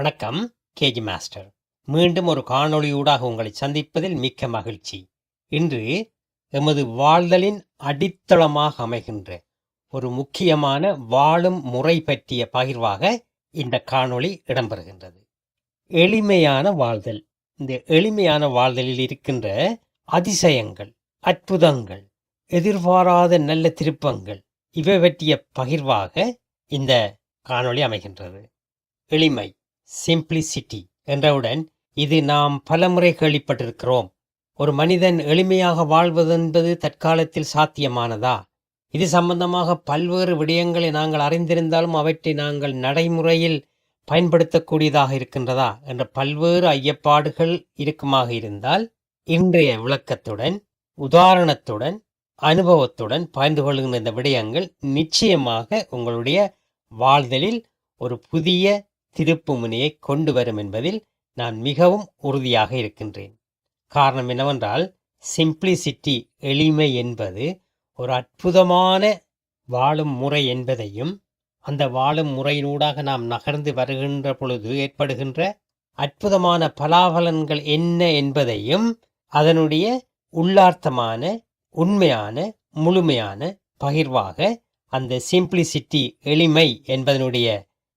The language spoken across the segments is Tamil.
வணக்கம் கேஜி மாஸ்டர். மீண்டும் ஒரு காணொளியூடாக உங்களை சந்திப்பதில் மிக்க மகிழ்ச்சி. இன்று எமது வாழ்தலின் அடித்தளமாக அமைகின்ற ஒரு முக்கியமான வாழும் முறை பற்றிய பகிர்வாக இந்த காணொளி இடம்பெறுகின்றது. எளிமையான வாழ்தல். இந்த எளிமையான வாழ்தலில் இருக்கின்ற அதிசயங்கள் அற்புதங்கள் எதிர்பாராத நல்ல திருப்பங்கள் இவை பற்றிய பகிர்வாக இந்த காணொளி அமைகின்றது. எளிமை. சிம்பிளிசிட்டி என்றவுடன் இது நாம் பலமுறை கேள்விப்பட்டிருக்கிறோம். ஒரு மனிதன் எளிமையாக வாழ்வது என்பது தற்காலத்தில் சாத்தியமானதா? இது சம்பந்தமாக பல்வேறு விடயங்களை நாங்கள் அறிந்திருந்தாலும் அவற்றை நாங்கள் நடைமுறையில் பயன்படுத்தக்கூடியதாக இருக்கின்றதா? என்ற பல்வேறு ஐயப்பாடுகள் இருக்குமாக இருந்தால் இன்றைய விளக்கத்துடன் உதாரணத்துடன் அனுபவத்துடன் பகிர்ந்து கொள்கின்ற இந்த விடயங்கள் நிச்சயமாக உங்களுடைய வாழ்தலில் ஒரு புதிய திருப்புமுனையை கொண்டு வரும் என்பதில் நான் மிகவும் உறுதியாக இருக்கின்றேன். காரணம் என்னவென்றால் சிம்பிளிசிட்டி எளிமை என்பது ஒரு அற்புதமான வாழும் முறை என்பதையும் அந்த வாழும் முறையினூடாக நாம் நகர்ந்து வருகின்ற பொழுது ஏற்படுகின்ற அற்புதமான பலாபலன்கள் என்ன என்பதையும் அதனுடைய உள்ளார்த்தமான உண்மையான முழுமையான பகிர்வாக அந்த சிம்பிளிசிட்டி எளிமை என்பதனுடைய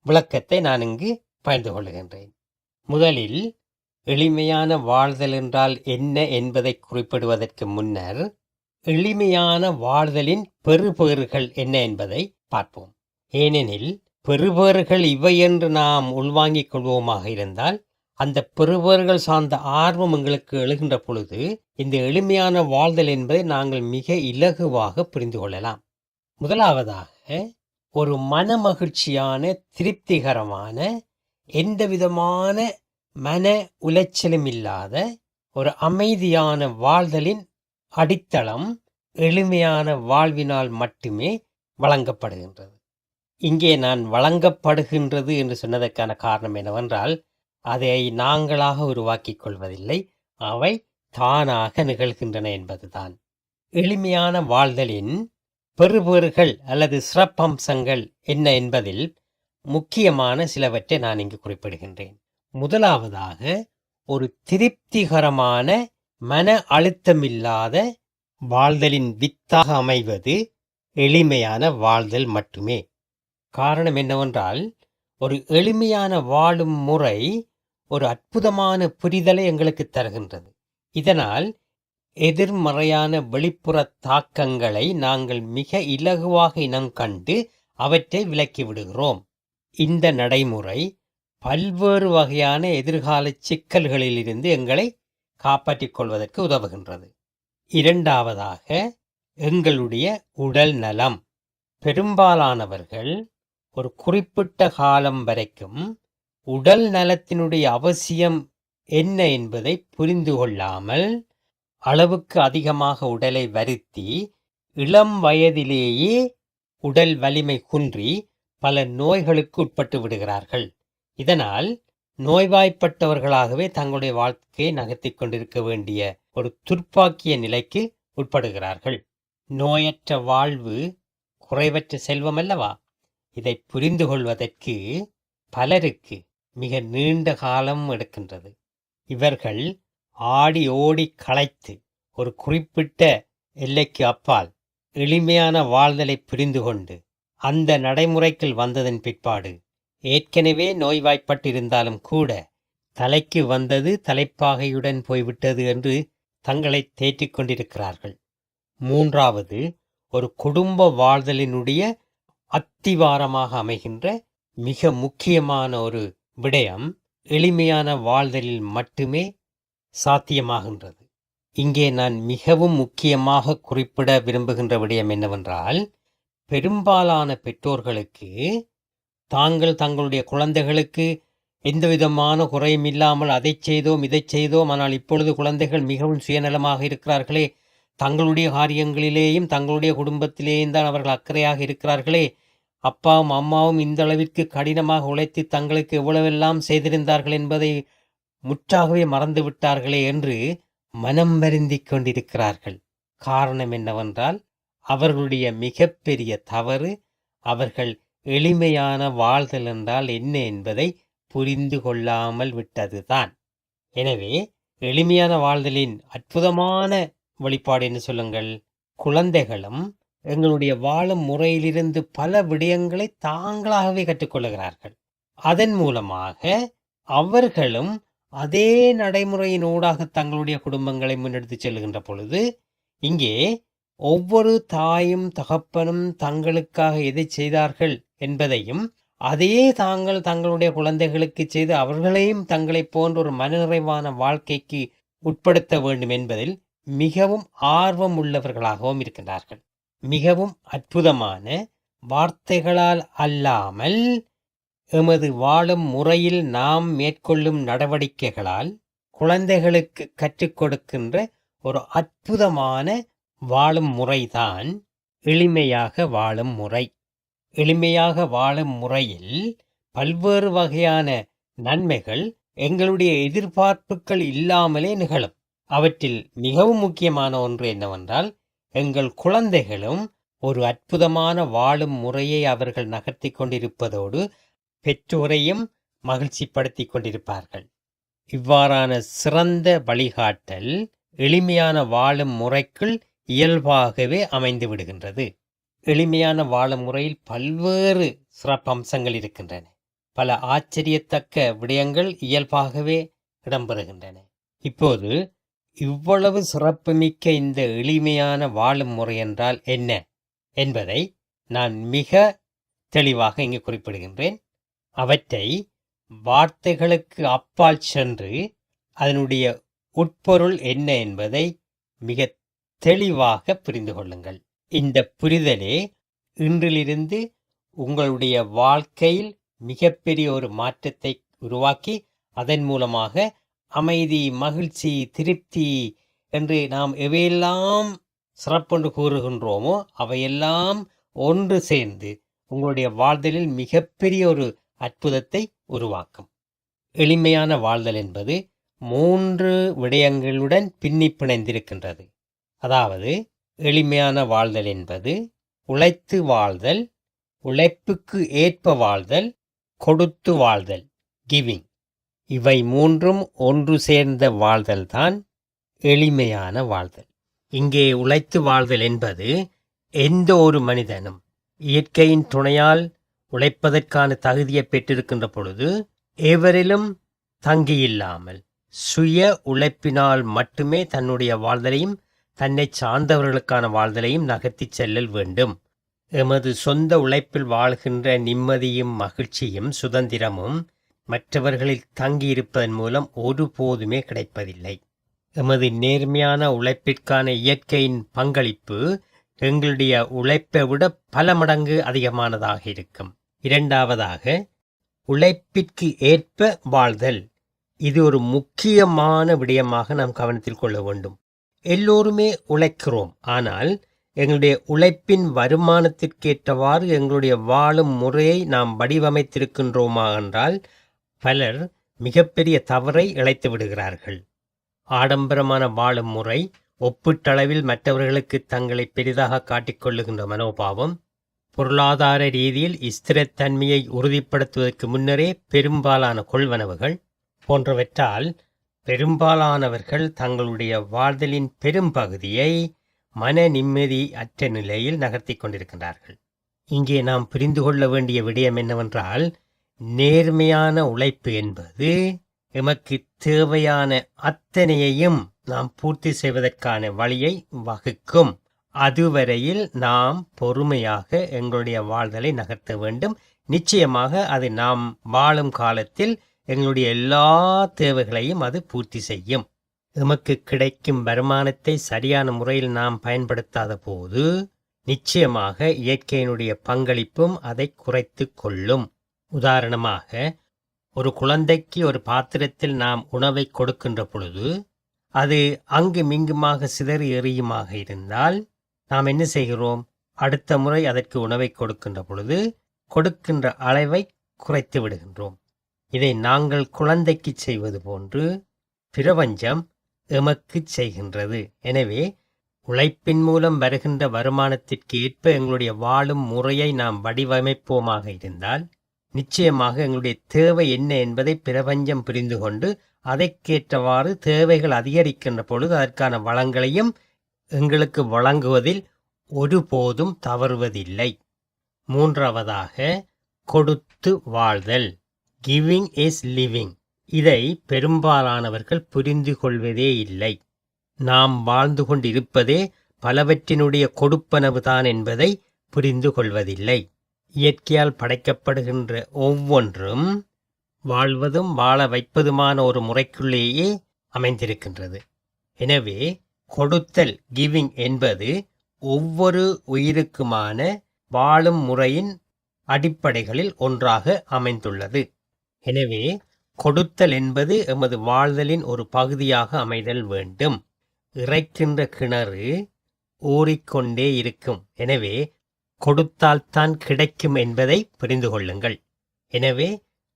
விளக்கத்தை நான் இங்கு பகிர்ந்து கொள்கின்றேன். முதலில் எளிமையான வாழ்தல் என்றால் என்ன என்பதை குறிப்பிடுவதற்கு முன்னர் எளிமையான வாழ்தலின் பெறுபேறுகள் என்ன என்பதை பார்ப்போம். ஏனெனில் பெறுபேறுகள் இவை என்று நாம் உள்வாங்கிக் கொள்வோமாக இருந்தால் அந்த பெறுபேறுகள் சார்ந்த ஆர்வம் எங்களுக்கு எழுகின்ற பொழுது இந்த எளிமையான வாழ்தல் என்பதை நாங்கள் மிக இலகுவாக புரிந்து கொள்ளலாம். முதலாவதாக ஒரு மனமகிழ்ச்சியான திருப்திகரமான எந்த விதமான மன உளைச்சலும் இல்லாத ஒரு அமைதியான வாழ்தலின் அடித்தளம் எளிமையான வாழ்வினால் மட்டுமே வழங்கப்படுகின்றது. இங்கே நான் வழங்கப்படுகின்றது என்று சொன்னதற்கான காரணம் என்னவென்றால் அதை நாங்களாக உருவாக்கிக் கொள்வதில்லை அவை தானாக நிகழ்கின்றன என்பதுதான். எளிமையான வாழ்தலின் பெறுபேறுகள் அல்லது சிறப்பம்சங்கள் என்ன என்பதில் முக்கியமான சிலவற்றை நான் இங்கு குறிப்பிடுகின்றேன். முதலாவதாக ஒரு திருப்திகரமான மன அழுத்தமில்லாத வாழ்தலின் வித்தாக அமைவது எளிமையான வாழ்தல் மட்டுமே. காரணம் என்னவென்றால் ஒரு எளிமையான வாழும் முறை ஒரு அற்புதமான புரிதலை எங்களுக்கு தருகின்றது. இதனால் எதிர்மறையான வெளிப்புற தாக்கங்களை நாங்கள் மிக இலகுவாக இனம் கண்டு அவற்றை விலக்கி விடுகிறோம் இந்த நடைமுறை பல்வேறு வகையான எதிர்கால சிக்கல்களிலிருந்து எங்களை காப்பாற்றிக் கொள்வதற்கு உதவுகின்றது. இரண்டாவதாக எங்களுடைய உடல் நலம். பெரும்பாலானவர்கள் ஒரு குறிப்பிட்ட காலம் வரைக்கும் உடல் நலத்தினுடைய அவசியம் என்ன என்பதை புரிந்து கொள்ளாமல் அளவுக்கு அதிகமாக உடலை வருத்தி இளம் வயதிலேயே உடல் வலிமை குன்றி பல நோய்களுக்கு உட்பட்டு விடுகிறார்கள். இதனால் நோய்வாய்ப்பட்டவர்களாகவே தங்களுடைய வாழ்க்கையை நகர்த்திக் கொண்டிருக்க வேண்டிய ஒரு துர்ப்பாக்கிய நிலைக்கு உட்படுகிறார்கள். நோயற்ற வாழ்வு குறைவற்ற செல்வம் அல்லவா? இதை புரிந்து கொள்வதற்கு பலருக்கு மிக நீண்ட காலம் எடுக்கின்றது. இவர்கள் ஆடி ஓடி களைத்து ஒரு குறிப்பிட்ட எல்லைக்கு அப்பால் எளிமையான வாழ்தலை புரிந்து கொண்டு அந்த நடைமுறைக்குள் வந்ததன் பிற்பாடு ஏற்கனவே நோய்வாய்ப்பட்டிருந்தாலும் கூட தலைக்கு வந்தது தலைப்பாகையுடன் போய்விட்டது என்று தங்களை தேற்றிக் கொண்டிருக்கிறார்கள். மூன்றாவது ஒரு குடும்ப வாழ்தலினுடைய அத்திவாரமாக அமைகின்ற மிக முக்கியமான ஒரு விடயம் எளிமையான வாழ்தலில் மட்டுமே சாத்தியமாகின்றது. இங்கே நான் மிகவும் முக்கியமாக குறிப்பிட விரும்புகின்ற விடயம் என்னவென்றால் பெரும்பாலான பெற்றோர்களுக்கு தாங்கள் தங்களுடைய குழந்தைகளுக்கு எந்த விதமான குறையும் இல்லாமல் அதை செய்தோம் இதை செய்தோம் ஆனால் இப்பொழுது குழந்தைகள் மிகவும் சுயநலமாக இருக்கிறார்களே தங்களுடைய காரியங்களிலேயும் தங்களுடைய குடும்பத்திலேயும் தான் அவர்கள் அக்கறையாக இருக்கிறார்களே அப்பாவும் அம்மாவும் இந்த அளவிற்கு கடினமாக உழைத்து தங்களுக்கு எவ்வளவெல்லாம் செய்திருந்தார்கள் என்பதை முற்றாகவே மறந்து விட்டார்களே என்று மனம் வருந்திக் கொண்டிருக்கிறார்கள். காரணம் என்னவென்றால் அவர்களுடைய மிகப்பெரிய தவறு அவர்கள் எளிமையான வாழ்தல் என்றால் என்ன என்பதை புரிந்து கொள்ளாமல் விட்டதுதான். எனவே எளிமையான வாழ்தலின் அற்புதமான வழிபாடு என்று சொல்லுங்கள்? குழந்தைகளும் எங்களுடைய வாழும் முறையிலிருந்து பல விடயங்களை தாங்களாகவே கற்றுக்கொள்கிறார்கள். அதன் மூலமாக அவர்களும் அதே நடைமுறையின் ஊடாக தங்களுடைய குடும்பங்களை முன்னெடுத்து செல்கின்ற பொழுது இங்கே ஒவ்வொரு தாயும் தகப்பனும் தங்களுக்காக எதை செய்தார்கள் என்பதையும் அதையே தாங்கள் தங்களுடைய குழந்தைகளுக்கு செய்து அவர்களையும் தங்களைப் போன்ற ஒரு மனநிறைவான வாழ்க்கைக்கு உட்படுத்த வேண்டும் என்பதில் மிகவும் ஆர்வம் உள்ளவர்களாகவும் இருக்கின்றார்கள். மிகவும் அற்புதமான வார்த்தைகளால் அல்லாமல் எமது வாழும் முறையில் நாம் மேற்கொள்ளும் நடவடிக்கைகளால் குழந்தைகளுக்கு கற்றுக் கொடுக்கின்ற ஒரு அற்புதமான வாழும் முறைதான் எளிமையாக வாழும் முறை. எளிமையாக வாழும் முறையில் பல்வேறு வகையான நன்மைகள் எங்களுடைய எதிர்பார்ப்புகள் இல்லாமலே நிகழும். அவற்றில் மிகவும் முக்கியமான ஒன்று என்னவென்றால் எங்கள் குழந்தைகளும் ஒரு அற்புதமான வாழும் முறையை அவர்கள் நகர்த்தி கொண்டிருப்பதோடு பெற்றோரையும் மகிழ்ச்சிப்படுத்திக் கொண்டிருப்பார்கள். இவ்வாறான சிறந்த வழிகாட்டல் எளிமையான வாழும் முறைக்குள் இயல்பாகவே அமைந்து விடுகின்றது. எளிமையான வாழும் முறையில் பல்வேறு சிறப்பம்சங்கள் இருக்கின்றன. பல ஆச்சரியத்தக்க விடயங்கள் இயல்பாகவே இடம்பெறுகின்றன. இப்போது இவ்வளவு சிறப்புமிக்க இந்த எளிமையான வாழும் முறை என்றால் என்ன என்பதை நான் மிக தெளிவாக இங்கு குறிப்பிடுகின்றேன். அவற்றை வார்த்தைகளுக்கு அப்பால் சென்று அதனுடைய உட்பொருள் என்ன என்பதை மிக தெளிவாக புரிந்து கொள்ளுங்கள். இந்த புரிதலே இன்றிலிருந்து உங்களுடைய வாழ்க்கையில் மிகப்பெரிய ஒரு மாற்றத்தை உருவாக்கி அதன் மூலமாக அமைதி மகிழ்ச்சி திருப்தி என்று நாம் எவையெல்லாம் சிறப்பென்று கூறுகின்றோமோ அவையெல்லாம் ஒன்று சேர்ந்து உங்களுடைய வாழ்தலில் மிகப்பெரிய ஒரு அற்புதத்தை உருவாக்கும். எளிமையான வாழ்தல் என்பது மூன்று விடயங்களுடன் பின்னி பிணைந்திருக்கின்றது. அதாவது எளிமையான வாழ்தல் என்பது உழைத்து வாழ்தல் உழைப்புக்கு ஏற்ப வாழ்தல் கொடுத்து வாழ்தல் கிவிங் இவை மூன்றும் ஒன்று சேர்ந்த வாழ்தல்தான் எளிமையான வாழ்தல். இங்கே உழைத்து வாழ்தல் என்பது எந்த ஒரு மனிதனும் இயற்கையின் துணையால் உழைப்பதற்கான தகுதியை பெற்றிருக்கின்ற பொழுது எவரிலும் தங்கியில்லாமல் சுய உழைப்பினால் மட்டுமே தன்னுடைய வாழ்தலையும் தன்னை சார்ந்தவர்களுக்கான வாழ்தலையும் நகர்த்திச் செல்லல் வேண்டும். எமது சொந்த உழைப்பில் வாழ்கின்ற நிம்மதியும் மகிழ்ச்சியும் சுதந்திரமும் மற்றவர்களில் தங்கியிருப்பதன் மூலம் ஒருபோதுமே கிடைப்பதில்லை. எமது நேர்மையான உழைப்பிற்கான இயற்கையின் பங்களிப்பு எங்களுடைய உழைப்பை விட பல மடங்கு அதிகமானதாக இருக்கும். இரண்டாவதாக உழைப்பிற்கு ஏற்ப வாழ்தல். இது ஒரு முக்கியமான விடயமாக நாம் கவனத்தில் கொள்ள வேண்டும். எல்லோருமே உழைக்கிறோம். ஆனால் எங்களுடைய உழைப்பின் வருமானத்திற்கேற்றவாறு எங்களுடைய வாழும் முறையை நாம் வடிவமைத்திருக்கின்றோமா என்றால் பலர் மிகப்பெரிய தவறை இழைத்து விடுகிறார்கள். ஆடம்பரமான வாழும் முறை ஒப்பீட்டளவில் மற்றவர்களுக்கு தங்களை பெரிதாக காட்டிக்கொள்ளுகின்ற மனோபாவம் பொருளாதார ரீதியில் ஸ்திரத்தன்மையை உறுதிப்படுத்துவதற்கு முன்னரே பெரும்பாலான கொள்வனவுகள் போன்றவற்றால் பெரும்பாலானவர்கள் தங்களுடைய வாழ்தலின் பெரும்பகுதியை மன நிம்மதி அற்ற நிலையில் நகர்த்தி கொண்டிருக்கின்றார்கள். இங்கே நாம் புரிந்து கொள்ள வேண்டிய விடயம் என்னவென்றால் நேர்மையான உழைப்பு என்பது எமக்கு தேவையான அத்தனையையும் நாம் பூர்த்தி செய்வதற்கான வழியை வகுக்கும். அதுவரையில் நாம் பொறுமையாக எங்களுடைய வாழ்தலை நகர்த்த வேண்டும். நிச்சயமாக அது நாம் வாழும் காலத்தில் எங்களுடைய எல்லா தேவைகளையும் அது பூர்த்தி செய்யும். எமக்கு கிடைக்கும் வருமானத்தை சரியான முறையில் நாம் பயன்படுத்தாத போது நிச்சயமாக இயற்கையினுடைய பங்களிப்பும் அதை குறைத்து கொள்ளும். உதாரணமாக ஒரு குழந்தைக்கு ஒரு பாத்திரத்தில் நாம் உணவை கொடுக்கின்ற பொழுது அது அங்கு மிங்குமாக சிதறி எறியுமாக இருந்தால் நாம் என்ன செய்கிறோம்? அடுத்த முறை அதற்கு உணவை கொடுக்கின்ற பொழுது கொடுக்கின்ற அளவை குறைத்து விடுகின்றோம். இதை நாங்கள் குழந்தைக்கு செய்வது போன்று பிரபஞ்சம் எமக்கு செய்கின்றது. எனவே உழைப்பின் மூலம் வருகின்ற வருமானத்திற்கு ஏற்ப எங்களுடைய வாழும் முறையை நாம் வடிவமைப்போமாக இருந்தால் நிச்சயமாக எங்களுடைய தேவை என்ன என்பதை பிரபஞ்சம் புரிந்து கொண்டு அதற்கேற்றவாறு தேவைகள் அதிகரிக்கின்ற பொழுது அதற்கான வளங்களையும் எங்களுக்கு வழங்குவதில் ஒருபோதும் தவறுவதில்லை. மூன்றாவதாக கொடுத்து வாழ்தல். கிவிங் இஸ் லிவிங் இதை பெரும்பாலானவர்கள் புரிந்து கொள்வதே இல்லை. நாம் வாழ்ந்து கொண்டிருப்பதே பலவற்றினுடைய கொடுப்பனவுதான் என்பதை புரிந்து கொள்வதில்லை இயற்கையால் படைக்கப்படுகின்ற ஒவ்வொன்றும் வாழ்வதும் வாழ வைப்பதுமான ஒரு முறைக்குள்ளேயே அமைந்திருக்கின்றது. எனவே கொடுத்தல் கிவிங் என்பது ஒவ்வொரு உயிருக்குமான வாழும் முறையின் அடிப்படைகளில் ஒன்றாக அமைந்துள்ளது. எனவே கொடுத்தல் என்பது எமது வாழ்தலின் ஒரு பகுதியாக அமைதல் வேண்டும். இறைக்கின்ற கிணறு ஊறிக்கொண்டே இருக்கும். எனவே கொடுத்தால்தான் கிடைக்கும் என்பதை புரிந்து கொள்ளுங்கள். எனவே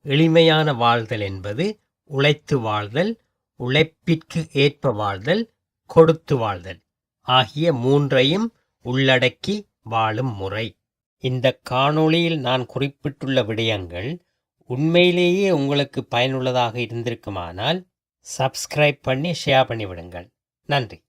எளிமையான வாழ்தல் என்பது உழைத்து வாழ்தல் உழைப்பிற்கு ஏற்ப வாழ்தல் கொடுத்து வாழ்தல். ஆகிய மூன்றையும் உள்ளடக்கி வாழும் முறை. இந்த காணொளியில் நான் குறிப்பிட்டுள்ள விடயங்கள் உண்மையிலேயே உங்களுக்கு பயனுள்ளதாக இருந்திருக்குமானால் சப்ஸ்கிரைப் பண்ணி ஷேர் பண்ணிவிடுங்கள். நன்றி.